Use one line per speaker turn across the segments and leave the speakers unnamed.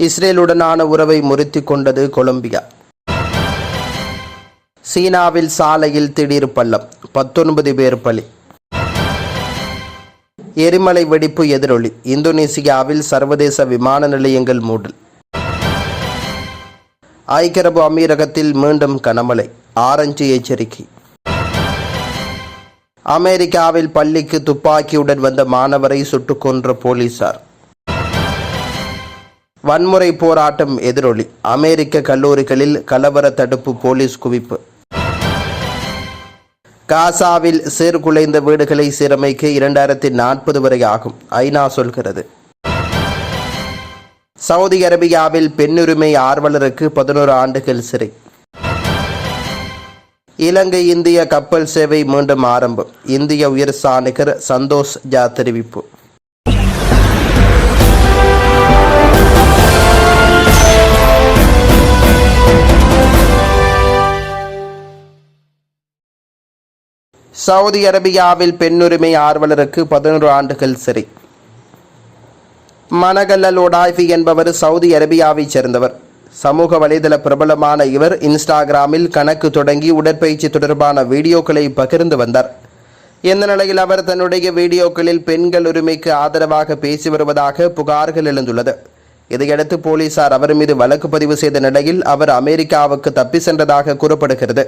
இஸ்ரேலுடனான உறவை முறித்து கொண்டது கொலம்பியா. சீனாவில் சாலையில் திடீர் பள்ளம் பத்தொன்பது பேர் பலி. எரிமலை வெடிப்பு எதிரொலி இந்தோனேசியாவில் சர்வதேச விமான நிலையங்கள் மூடல். ஐக்கிய அமீரகத்தில் மீண்டும் கனமழை ஆரஞ்சு எச்சரிக்கை. அமெரிக்காவில் பள்ளிக்கு துப்பாக்கியுடன் வந்த மாணவரை சுட்டுக் கொன்ற போலீசார். வன்முறை போராட்டம் எதிரொலி. அமெரிக்க கல்லூரிகளில் கலவர தடுப்பு போலீஸ் குவிப்பு. காசாவில் சீர்குலைந்த வீடுகளை சீரமைக்க இரண்டாயிரத்தி நாற்பது வரை ஆகும் ஐநா சொல்கிறது. சவுதி அரேபியாவில் பெண்ணுரிமை ஆர்வலருக்கு பதினோரு ஆண்டுகள் சிறை. இலங்கை இந்திய கப்பல் சேவை மீண்டும் ஆரம்பம் இந்திய உயர் சாணிகர் சந்தோஷ் ஜா தெரிவிப்பு. சவுதி அரேபியாவில் பெண்ணுரிமை ஆர்வலருக்கு பதினோரு ஆண்டுகள் சிறை. மனகல்லல் ஒடாய்ஃபி என்பவர் சவுதி அரேபியாவைச் சேர்ந்தவர். சமூக வலைதள பிரபலமான இவர் இன்ஸ்டாகிராமில் கணக்கு தொடங்கி உடற்பயிற்சி தொடர்பான வீடியோக்களை பகிர்ந்து வந்தார். இந்த நிலையில் அவர் தன்னுடைய வீடியோக்களில் பெண்கள் உரிமைக்கு ஆதரவாக பேசி வருவதாக புகார்கள் எழுந்துள்ளது. இதையடுத்து போலீசார் அவர் மீது வழக்கு பதிவு செய்த நிலையில் அவர் அமெரிக்காவுக்கு தப்பி சென்றதாக கூறப்படுகிறது.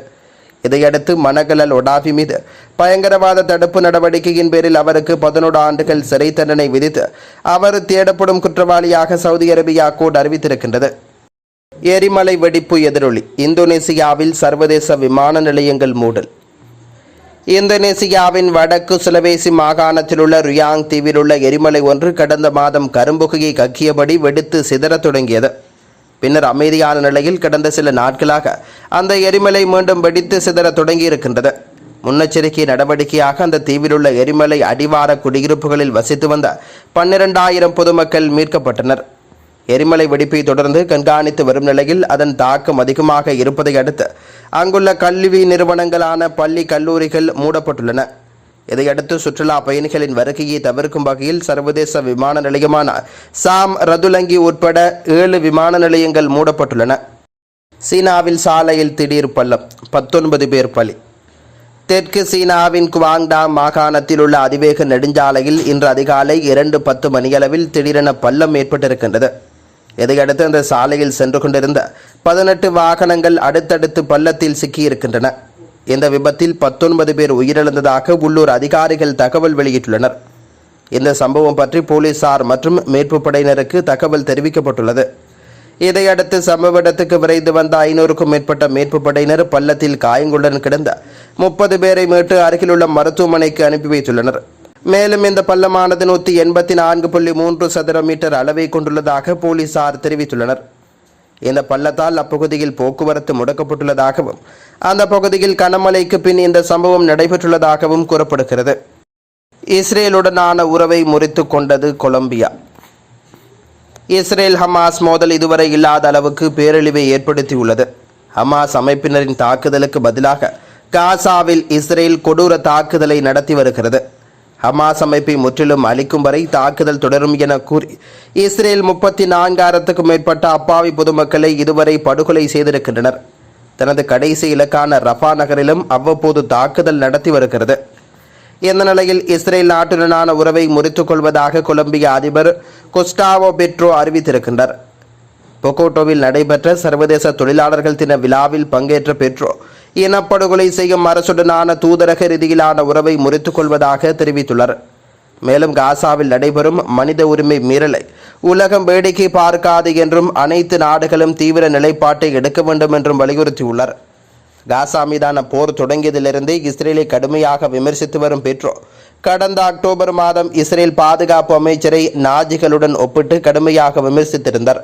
இதையடுத்து மனகலல் ஒடாஃபி மீது பயங்கரவாத தடுப்பு நடவடிக்கையின் பேரில் அவருக்கு பதினோரு ஆண்டுகள் சிறை தண்டனை விதித்து அவர் தேடப்படும் குற்றவாளியாக சவுதி அரேபியா கோர்ட் அறிவித்திருக்கின்றது. எரிமலை வெடிப்பு எதிரொலி. இந்தோனேசியாவில் சர்வதேச விமான நிலையங்கள் மூடல். இந்தோனேசியாவின் வடக்கு சுலவேசி மாகாணத்தில் உள்ள ரியாங் தீவில் உள்ள எரிமலை ஒன்று கடந்த மாதம் கரும்புகையை கக்கியபடி வெடித்து சிதறத் தொடங்கியது. பின்னர் அமைதியான நிலையில் கடந்த சில நாட்களாக அந்த எரிமலை மீண்டும் வெடித்து சிதற தொடங்கியிருக்கின்றது. முன்னெச்சரிக்கை நடவடிக்கையாக அந்த தீவில் உள்ள எரிமலை அடிவார குடியிருப்புகளில் வசித்து வந்த பன்னிரண்டாயிரம் பொதுமக்கள் மீட்கப்பட்டனர். எரிமலை வெடிப்பை தொடர்ந்து கண்காணித்து வரும் நிலையில் அதன் தாக்கம் அதிகமாக இருப்பதை அடுத்து அங்குள்ள கல்வி நிறுவனங்களான பள்ளி கல்லூரிகள் மூடப்பட்டுள்ளன. இதையடுத்து சுற்றுலா பயணிகளின் வருகையை தவிர்க்கும் வகையில் சர்வதேச விமான நிலையமான சாம் ரதுலங்கி உட்பட ஏழு விமான நிலையங்கள் மூடப்பட்டுள்ளன. சீனாவில் சாலையில் திடீர் பள்ளம் பத்தொன்பது பேர் பலி. தெற்கு சீனாவின் குவாங்டாங் மாகாணத்தில் உள்ள அதிவேக நெடுஞ்சாலையில் இன்று அதிகாலை இரண்டு பத்து மணியளவில் திடீரென பள்ளம் ஏற்பட்டிருக்கின்றது. இதையடுத்து அந்த சாலையில் சென்று கொண்டிருந்த பதினெட்டு வாகனங்கள் அடுத்தடுத்து பள்ளத்தில் சிக்கியிருக்கின்றன. இந்த விபத்தில் பத்தொன்பது பேர் உயிரிழந்ததாக உள்ளூர் அதிகாரிகள் தகவல் வெளியிட்டுள்ளனர். இந்த சம்பவம் பற்றி போலீசார் மற்றும் மீட்பு படையினருக்கு தகவல் தெரிவிக்கப்பட்டுள்ளது. இதையடுத்து சம்பவ இடத்துக்கு விரைந்து வந்த ஐநூறுக்கும் மேற்பட்ட மீட்பு படையினர் பள்ளத்தில் காயங்களுடன் கிடந்த முப்பது பேரை மீட்டு அருகிலுள்ள மருத்துவமனைக்கு அனுப்பி வைத்துள்ளனர். மேலும் இந்த பள்ளமானது நூற்றி எண்பத்தி நான்கு புள்ளி மூன்று சதுர மீட்டர் அளவை கொண்டுள்ளதாக போலீசார் தெரிவித்துள்ளனர். இந்த பள்ளத்தால் அப்பகுதியில் போக்குவரத்து முடக்கப்பட்டுள்ளதாகவும் அந்த பகுதியில் கனமழைக்கு பின் இந்த சம்பவம் நடைபெற்றுள்ளதாகவும் கூறப்படுகிறது. இஸ்ரேலுடனான உறவை முறித்து கொண்டது கொலம்பியா. இஸ்ரேல் ஹமாஸ் மோதல் இதுவரை இல்லாத அளவுக்கு பேரழிவை ஏற்படுத்தியுள்ளது. ஹமாஸ் அமைப்பினரின் தாக்குதலுக்கு பதிலாக காசாவில் இஸ்ரேல் கொடூர தாக்குதலை நடத்தி வருகிறது. ஹமாஸ் அமைப்பை முற்றிலும் அளிக்கும் வரை தாக்குதல் தொடரும் என கூறி இஸ்ரேல் முப்பத்தி நான்காயிரத்துக்கும் மேற்பட்ட அப்பாவி பொதுமக்களை இதுவரை படுகொலை செய்திருக்கின்றனர். தனது கடைசி இலக்கான ரஃபா நகரிலும் அவ்வப்போது தாக்குதல் நடத்தி வருகிறது. இந்த நிலையில் இஸ்ரேல் நாட்டுடனான உறவை முறித்துக் கொள்வதாக கொலம்பிய அதிபர் கொஸ்டாவோ பெட்ரோ அறிவித்திருக்கின்றார். பொகோட்டோவில் நடைபெற்ற சர்வதேச தொழிலாளர்கள் தின விழாவில் பங்கேற்ற பெட்ரோ இனப்படுகொலை செய்யும் அரசுடனான தூதரக ரீதியிலான உறவை முறித்துக் கொள்வதாக தெரிவித்துள்ளார் மேலும் காசாவில் நடைபெறும் மனித உரிமை மீறலை. உலகம் வேடிக்கை பார்க்காது என்றும் அனைத்து நாடுகளும் தீவிர நிலைப்பாட்டை எடுக்க வேண்டும் என்றும் வலியுறுத்தியுள்ளார் காசா மீதான போர் தொடங்கியதிலிருந்தே இஸ்ரேலை கடுமையாக விமர்சித்து வரும் பெட்ரோ கடந்த அக்டோபர் மாதம் இஸ்ரேல் பாதுகாப்பு அமைச்சரை நாஜிகளுடன் ஒப்பிட்டு கடுமையாக விமர்சித்திருந்தார்.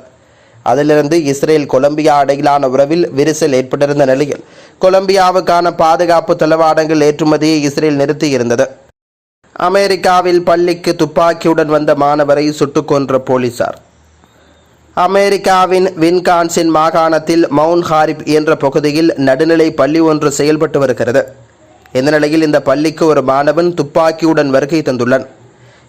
அதிலிருந்து இஸ்ரேல் கொலம்பியா இடையிலான உறவில் விரிசல் ஏற்பட்டிருந்த நிலையில் கொலம்பியாவுக்கான பாதுகாப்பு தளவாடங்கள் ஏற்றுமதியை இஸ்ரேல் நிறுத்தியிருந்தது. அமெரிக்காவில் பள்ளிக்கு துப்பாக்கியுடன் வந்த மாணவரை சுட்டுக் கொன்ற போலீசார். அமெரிக்காவின் வின்கான்சின் மாகாணத்தில் மவுண்ட் ஹாரிப் என்ற பகுதியில் நடுநிலை பள்ளி ஒன்று செயல்பட்டு வருகிறது. இந்த நிலையில் இந்த பள்ளிக்கு ஒரு மாணவன் துப்பாக்கியுடன் வருகை தந்துள்ளான்.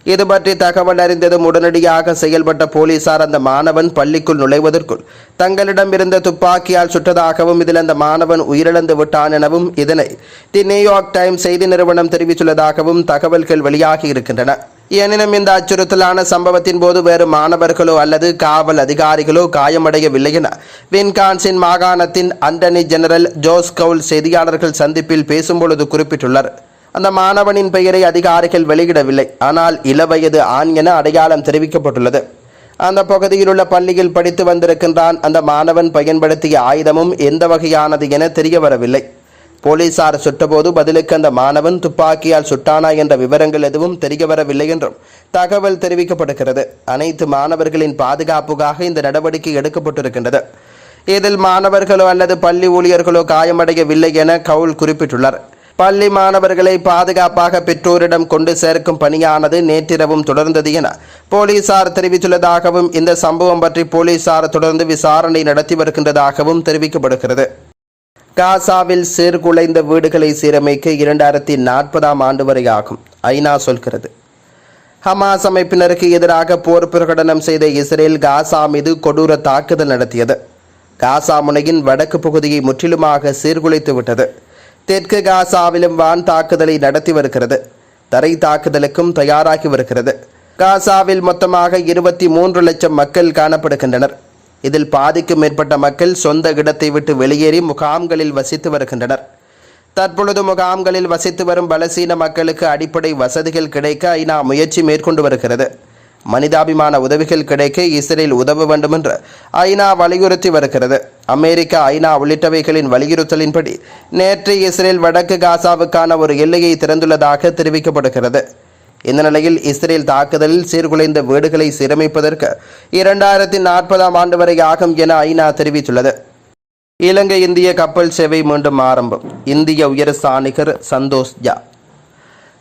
இது பற்றி தகவல் அறிந்ததும் உடனடியாக செயல்பட்ட போலீசார் அந்த மாணவன் பள்ளிக்குள் நுழைவதற்குள் தங்களிடம் இருந்த துப்பாக்கியால் சுட்டதாகவும் இதில் அந்த மாணவன் உயிரிழந்து விட்டான் எனவும் இதனை தி நியூயார்க் டைம்ஸ் செய்தி நிறுவனம் தெரிவித்துள்ளதாகவும் தகவல்கள் வெளியாகி இருக்கின்றன. எனினும் இந்த அச்சுறுத்தலான சம்பவத்தின் போது வேறு மாணவர்களோ அல்லது காவல் அதிகாரிகளோ காயமடையவில்லை என வின்கான்சின் மாகாணத்தின் அண்டனி ஜெனரல் ஜோஸ் கவுல் செய்தியாளர்கள் சந்திப்பில் பேசும்பொழுது குறிப்பிட்டுள்ளார். அந்த மாணவனின் பெயரை அதிகாரிகள் வெளியிடவில்லை. ஆனால் இளவயது ஆண் என அடையாளம் தெரிவிக்கப்பட்டுள்ளது. அந்த பகுதியில் உள்ள பள்ளியில் படித்து வந்திருக்கின்றான். அந்த மாணவன் பயன்படுத்திய ஆயுதமும் எந்த வகையானது என தெரிய வரவில்லை போலீசார் சுட்டபோது பதிலுக்கு அந்த மாணவன் துப்பாக்கியால் சுட்டானா என்ற விவரங்கள் எதுவும் தெரிய வரவில்லை என்றும் தகவல் தெரிவிக்கப்படுகிறது. அனைத்து மாணவர்களின் பாதுகாப்புக்காக இந்த நடவடிக்கை எடுக்கப்பட்டிருக்கின்றது. இதில் மாணவர்களோ அல்லது பள்ளி ஊழியர்களோ காயமடையவில்லை என கவுல் குறிப்பிட்டுள்ளார். பள்ளி மாணவர்களை பாதுகாப்பாக பெற்றோரிடம் கொண்டு சேர்க்கும் பணியானது நேற்றிரவும் தொடர்ந்தது என போலீசார் தெரிவித்துள்ளதாகவும் இந்த சம்பவம் பற்றி போலீசார் தொடர்ந்து விசாரணை நடத்தி வருகின்றதாகவும் தெரிவிக்கப்படுகிறது. காசாவில் சீர்குலைந்த வீடுகளை சீரமைக்க இரண்டாயிரத்தி நாற்பதாம் ஆண்டு வரை ஆகும் ஐநா சொல்கிறது. ஹமாஸ் அமைப்பினருக்கு எதிராக போர் பிரகடனம் செய்த இஸ்ரேல் காசா மீது கொடூர தாக்குதல் நடத்தியது. காசா முனையின் வடக்கு பகுதியை முற்றிலுமாக சீர்குலைத்து விட்டது தெற்கு காசாவிலும் வான் தாக்குதலை நடத்தி வருகிறது. தரை தாக்குதலுக்கும் தயாராகி வருகிறது. காசாவில் மொத்தமாக இருபத்தி மூன்று லட்சம் மக்கள் காணப்படுகின்றனர். இதில் பாதிக்கும் மேற்பட்ட மக்கள் சொந்த இடத்தை விட்டு வெளியேறி முகாம்களில் வசித்து வருகின்றனர். தற்பொழுது முகாம்களில் வசித்து வரும் பலசீன மக்களுக்கு அடிப்படை வசதிகள் கிடைக்க ஐநா முயற்சி மேற்கொண்டு வருகிறது. மனிதாபிமான உதவிகள் கிடைக்க இஸ்ரேல் உதவ வேண்டும் என்று ஐநா வலியுறுத்தி வருகிறது. அமெரிக்கா ஐநா உள்ளிட்டவைகளின் வலியுறுத்தலின்படி நேற்று இஸ்ரேல் வடக்கு காசாவுக்கான ஒரு எல்லையை திறந்துள்ளதாக தெரிவிக்கப்படுகிறது. இந்த நிலையில் இஸ்ரேல் தாக்குதலில் சீர்குலைந்த வீடுகளை சீரமைப்பதற்கு இரண்டாயிரத்தி நாற்பதாம் ஆண்டு வரை ஆகும் என ஐநா தெரிவித்துள்ளது. இலங்கை இந்திய கப்பல் சேவை மீண்டும் ஆரம்பம். இந்திய உயர் சாணிகர் சந்தோஷ் ஜா.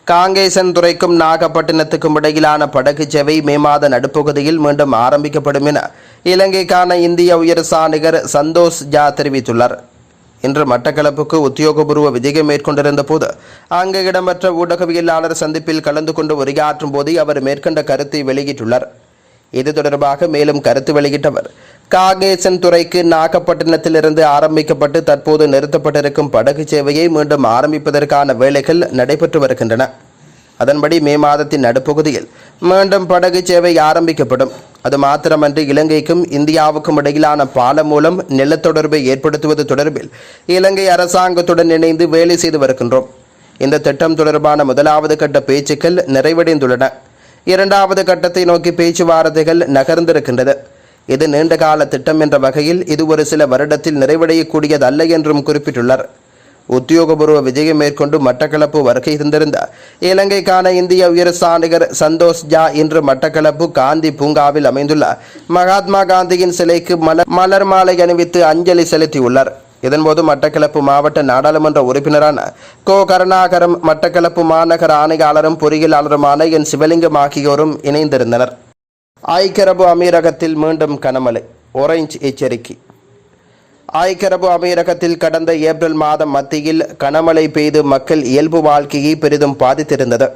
காங்கேசன் துறைக்கும் நாகப்பட்டினத்துக்கும் இடையிலான படகு சேவை மே மாத நடுப்பகுதியில் மீண்டும் ஆரம்பிக்கப்படும் என இலங்கைக்கான இந்திய உயர் சாணிகர் சந்தோஷ் ஜா தெரிவித்துள்ளார். இன்று மட்டக்களப்புக்கு உத்தியோகபூர்வ விஜயம் மேற்கொண்டிருந்த போது அங்கு இடம்பெற்ற ஊடகவியலாளர் சந்திப்பில் கலந்து கொண்டு உரையாற்றும் போதே அவர் மேற்கண்ட கருத்தை வெளியிட்டுள்ளார். இது தொடர்பாக மேலும் கருத்து வெளியிட்டவர் காகேசன் துறைக்கு நாகப்பட்டினத்திலிருந்து ஆரம்பிக்கப்பட்டு தற்போது நிறுத்தப்பட்டிருக்கும் படகு சேவையை மீண்டும் ஆரம்பிப்பதற்கான வேலைகள் நடைபெற்று வருகின்றன. அதன்படி மே மாதத்தின் நடுப்பகுதியில் மீண்டும் படகு சேவை ஆரம்பிக்கப்படும். அது மாத்திரமன்றி இலங்கைக்கும் இந்தியாவுக்கும் இடையிலான பாலம் மூலம் நிலத்தொடர்பை ஏற்படுத்துவது தொடர்பில் இலங்கை அரசாங்கத்துடன் இணைந்து வேலை செய்து வருகின்றோம். இந்த திட்டம் தொடர்பான முதலாவது கட்ட பேச்சுக்கள் நிறைவடைந்துள்ளன. இரண்டாவது கட்டத்தை நோக்கி பேச்சுவார்த்தைகள் நகர்ந்திருக்கின்றது. இது நீண்டகால திட்டம் என்ற வகையில் இது ஒரு சில வருடத்தில் நிறைவடையக்கூடியதல்ல என்றும் குறிப்பிட்டுள்ளார். உத்தியோகபூர்வ விஜயம் மேற்கொண்டு மட்டக்களப்பு வருகை இருந்திருந்த இலங்கைக்கான இந்திய உயரசாணிகர் சந்தோஷ் ஜா இன்று மட்டக்களப்பு காந்தி பூங்காவில் அமைந்துள்ள மகாத்மா காந்தியின் சிலைக்கு மலர் மலர் மாலை அணிவித்து அஞ்சலி செலுத்தியுள்ளார். இதன்போது மட்டக்களப்பு மாவட்ட நாடாளுமன்ற உறுப்பினரான கோ கருணாகரம் மட்டக்களப்பு மாநகர ஆணையாளரும் பொறியியலாளருமான என் சிவலிங்கம் ஆகியோரும் இணைந்திருந்தனர். ஐக்கியரபு அமீரகத்தில் மீண்டும் கனமழை. ஒரேஞ்ச் எச்சரிக்கை. ஐக்கியரபு அமீரகத்தில் கடந்த ஏப்ரல் மாதம் மத்தியில் கனமழை பெய்து மக்கள் இயல்பு வாழ்க்கையை பெரிதும் பாதித்திருந்தது.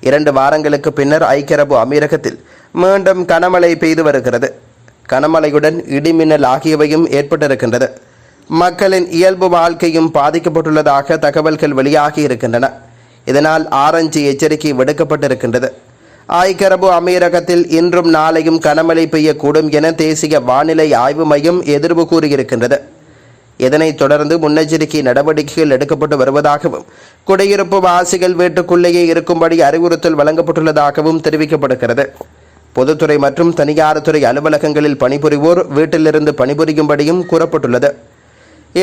இரண்டு வாரங்களுக்கு பின்னர் ஐக்கியரபு அமீரகத்தில் மீண்டும் கனமழை பெய்து வருகிறது. கனமழையுடன் இடிமின்னல் ஆகியவையும் ஏற்பட்டிருக்கின்றது. மக்களின் இயல்பு வாழ்க்கையும் பாதிக்கப்பட்டுள்ளதாக தகவல்கள் வெளியாகி இருக்கின்றன. இதனால் ஆரஞ்சு எச்சரிக்கை விடுக்கப்பட்டிருக்கின்றது. ஐக்கிய அரபு அமீரகத்தில் இன்றும் நாளையும் கனமழை பெய்யக்கூடும் என தேசிய வானிலை ஆய்வு மையம் எதிர்வு கூறியிருக்கின்றது. இதனைத் தொடர்ந்து முன்னெச்சரிக்கை நடவடிக்கைகள் எடுக்கப்பட்டு வருவதாகவும் குடியிருப்பு வாசிகள் வீட்டுக்குள்ளேயே இருக்கும்படி அறிவுறுத்தல் வழங்கப்பட்டுள்ளதாகவும் தெரிவிக்கப்படுகிறது. பொதுத்துறை மற்றும் தனியார் துறை அலுவலகங்களில் பணிபுரிவோர் வீட்டிலிருந்து பணிபுரியும்படியும் கூறப்பட்டுள்ளது.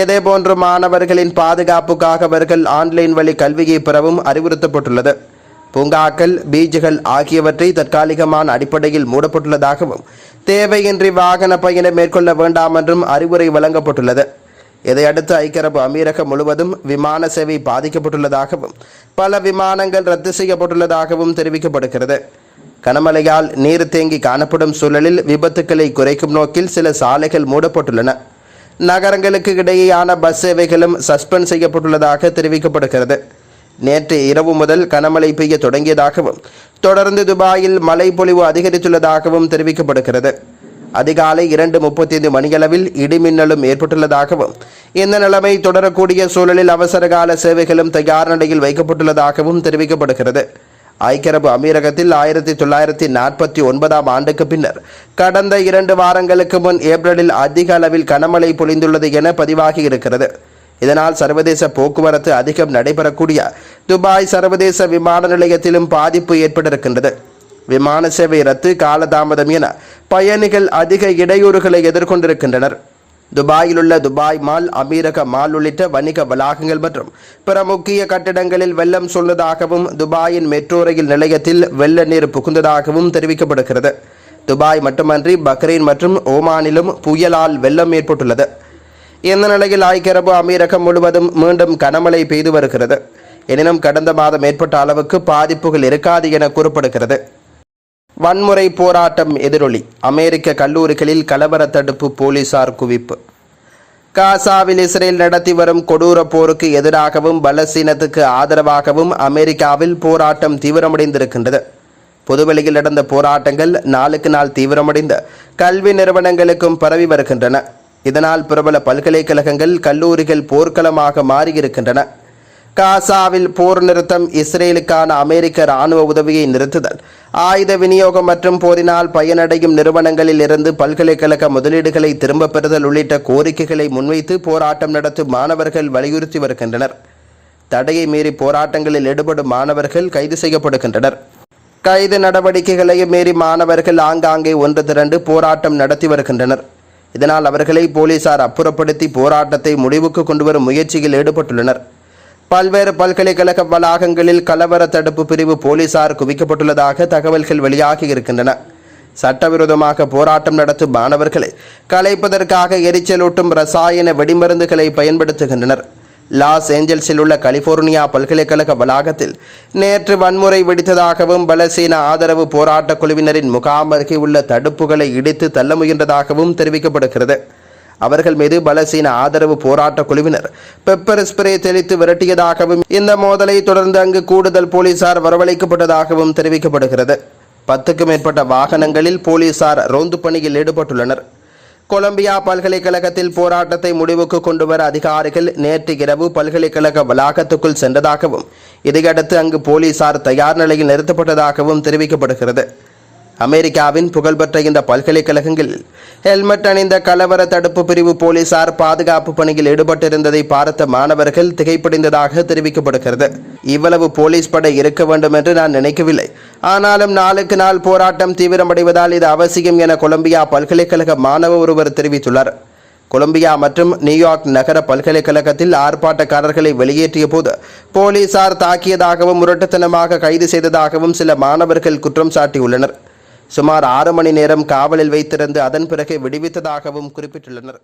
இதேபோன்று மாணவர்களின் பாதுகாப்புக்காக அவர்கள் ஆன்லைன் வழி கல்வியை பெறவும் அறிவுறுத்தப்பட்டுள்ளது. பூங்காக்கள் பீச்சுகள் ஆகியவற்றை தற்காலிகமான அடிப்படையில் மூடப்பட்டுள்ளதாகவும் தேவையின்றி வாகன பயணம் மேற்கொள்ள வேண்டாம் என்றும் அறிவுரை வழங்கப்பட்டுள்ளது. இதையடுத்து ஐக்கிய அரபு அமீரகம் முழுவதும் விமான சேவை பாதிக்கப்பட்டுள்ளதாகவும் பல விமானங்கள் ரத்து செய்யப்பட்டுள்ளதாகவும் தெரிவிக்கப்படுகிறது. கனமழையால் நீர் தேங்கி காணப்படும் சூழலில் விபத்துக்களை குறைக்கும் நோக்கில் சில சாலைகள் மூடப்பட்டுள்ளன. நகரங்களுக்கு இடையேயான பஸ் சேவைகளும் சஸ்பெண்ட் செய்யப்பட்டுள்ளதாக தெரிவிக்கப்படுகிறது. நேற்று இரவு முதல் கனமழை பெய்ய தொடங்கியதாகவும் தொடர்ந்து துபாயில் மழை பொழிவு அதிகரித்துள்ளதாகவும் தெரிவிக்கப்படுகிறது. அதிகாலை இரண்டு முப்பத்தைந்து மணியளவில் இடிமின்னலும் ஏற்பட்டுள்ளதாகவும் இந்த நிலைமை தொடரக்கூடிய சூழலில் அவசரகால சேவைகளும் தயார் நிலையில் வைக்கப்பட்டுள்ளதாகவும் தெரிவிக்கப்படுகிறது. ஐக்கிய அரபு அமீரகத்தில் ஆயிரத்தி தொள்ளாயிரத்தி நாற்பத்தி ஒன்பதாம் ஆண்டுக்கு பின்னர் கடந்த இரண்டு வாரங்களுக்கு முன் ஏப்ரலில் அதிக அளவில் கனமழை பொழிந்துள்ளது என பதிவாகி இருக்கிறது. இதனால் சர்வதேச போக்குவரத்து அதிகம் நடைபெறக்கூடிய துபாய் சர்வதேச விமான நிலையத்திலும் பாதிப்பு ஏற்பட்டிருக்கின்றது. விமான சேவை ரத்து காலதாமதம் என பயணிகள் அதிக இடையூறுகளை எதிர்கொண்டிருக்கின்றனர். துபாயில் உள்ள துபாய் மால் அமீரக மால் உள்ளிட்ட வணிக வளாகங்கள் மற்றும் பிற முக்கிய கட்டிடங்களில் வெள்ளம் சூழ்ந்ததாகவும் துபாயின் மெட்ரோ ரயில் நிலையத்தில் வெள்ள நீர் புகுந்ததாகவும் தெரிவிக்கப்படுகிறது. துபாய் மட்டுமன்றி பக்ரைன் மற்றும் ஓமானிலும் புயலால் வெள்ளம் ஏற்பட்டுள்ளது. இந்த நிலையில் ஐக்கியரபு அமீரகம் முழுவதும் மீண்டும் கனமழை பெய்து வருகிறது. எனினும் கடந்த மாதம் ஏற்பட்ட அளவுக்கு பாதிப்புகள் இருக்காது என கூறப்படுகிறது. வன்முறை போராட்டம் எதிரொலி. அமெரிக்க கல்லூரிகளில் கலவர தடுப்பு போலீசார் குவிப்பு. காசாவில் இஸ்ரேல் நடத்தி வரும் கொடூர போருக்கு எதிராகவும் பலசீனத்துக்கு ஆதரவாகவும் அமெரிக்காவில் போராட்டம் தீவிரமடைந்திருக்கின்றது. பொதுவெளியில் நடந்த போராட்டங்கள் நாளுக்கு நாள் தீவிரமடைந்த கல்வி நிறுவனங்களுக்கும் பரவி வருகின்றன. இதனால் பிரபல பல்கலைக்கழகங்கள் கல்லூரிகள் போர்க்களமாக மாறியிருக்கின்றன. காசாவில் போர் நிறுத்தம் இஸ்ரேலுக்கான அமெரிக்க ராணுவ உதவியை நிறுத்துதல். ஆயுத விநியோகம் மற்றும் போரினால் பயனடையும் நிறுவனங்களில் இருந்து பல்கலைக்கழக முதலீடுகளை திரும்பப் பெறுதல் உள்ளிட்ட கோரிக்கைகளை முன்வைத்து போராட்டம் நடத்தும் மாணவர்கள் வலியுறுத்தி வருகின்றனர். தடையை மீறி போராட்டங்களில் ஈடுபடும் மாணவர்கள் கைது செய்யப்படுகின்றனர். கைது நடவடிக்கைகளையும் மீறி மாணவர்கள் ஆங்காங்கே ஒன்று திரண்டு போராட்டம் நடத்தி வருகின்றனர். இதனால் அவர்களை போலீசார் அப்புறப்படுத்தி போராட்டத்தை முடிவுக்கு கொண்டுவரும் முயற்சியில் ஈடுபட்டுள்ளனர். பல்வேறு பல்கலைக்கழக வளாகங்களில் கலவர தடுப்பு பிரிவு போலீசார் குவிக்கப்பட்டுள்ளதாக தகவல்கள் வெளியாகி இருக்கின்றன. சட்டவிரோதமாக போராட்டம் நடத்தும் மாணவர்களை கலைப்பதற்காக எரிச்சலூட்டும் ரசாயன வெடிமருந்துகளை பயன்படுத்துகின்றனர். லாஸ் ஏஞ்சல்ஸில் உள்ள கலிபோர்னியா பல்கலைக்கழக வளாகத்தில் நேற்று வன்முறை வெடித்ததாகவும் பலசீன ஆதரவு போராட்டக் குழுவினரின் முகாம் அருகே உள்ள தடுப்புகளை இடித்து தள்ள முயன்றதாகவும் தெரிவிக்கப்படுகிறது. அவர்கள் மீது பலசீன ஆதரவு போராட்ட குழுவினர் பெப்பர் ஸ்ப்ரே தெளித்து விரட்டியதாகவும் இந்த மோதலை தொடர்ந்து அங்கு கூடுதல் போலீசார் வரவழைக்கப்பட்டதாகவும் தெரிவிக்கப்படுகிறது. பத்துக்கும் மேற்பட்ட வாகனங்களில் போலீசார் ரோந்து பணியில் ஈடுபட்டுள்ளனர். கொலம்பியா பல்கலைக்கழகத்தில் போராட்டத்தை முடிவுக்கு கொண்டுவர அதிகாரிகள் நேற்று இரவு பல்கலைக்கழக வளாகத்துக்குள் சென்றதாகவும் இதையடுத்து அங்கு போலீசார் தயார் நிலையில் நிறுத்தப்பட்டதாகவும் தெரிவிக்கப்படுகிறது. அமெரிக்காவின் புகழ்பெற்ற இந்த பல்கலைக்கழகங்களில் ஹெல்மெட் அணிந்த கலவர தடுப்பு பிரிவு போலீசார் பாதுகாப்பு பணியில் ஈடுபட்டிருந்ததை பார்த்த மாணவர்கள் திகைப்படைந்ததாக தெரிவிக்கப்படுகிறது. இவ்வளவு போலீஸ் படை இருக்க வேண்டும் என்று நான் நினைக்கவில்லை. ஆனாலும் நாளுக்கு நாள் போராட்டம் தீவிரமடைவதால் இது அவசியம் என கொலம்பியா பல்கலைக்கழக மாணவ ஒருவர் தெரிவித்துள்ளார். கொலம்பியா மற்றும் நியூயார்க் நகர பல்கலைக்கழகத்தில் ஆர்ப்பாட்டக்காரர்களை வெளியேற்றிய போது போலீசார் தாக்கியதாகவும் முரட்டுத்தனமாக கைது செய்ததாகவும் சில மாணவர்கள் குற்றம் சாட்டியுள்ளனர். சுமார் ஆறு மணி நேரம் காவலில் வைத்திருந்து அதன் பிறகு விடுவித்ததாகவும் குறிப்பிட்டுள்ளனர்.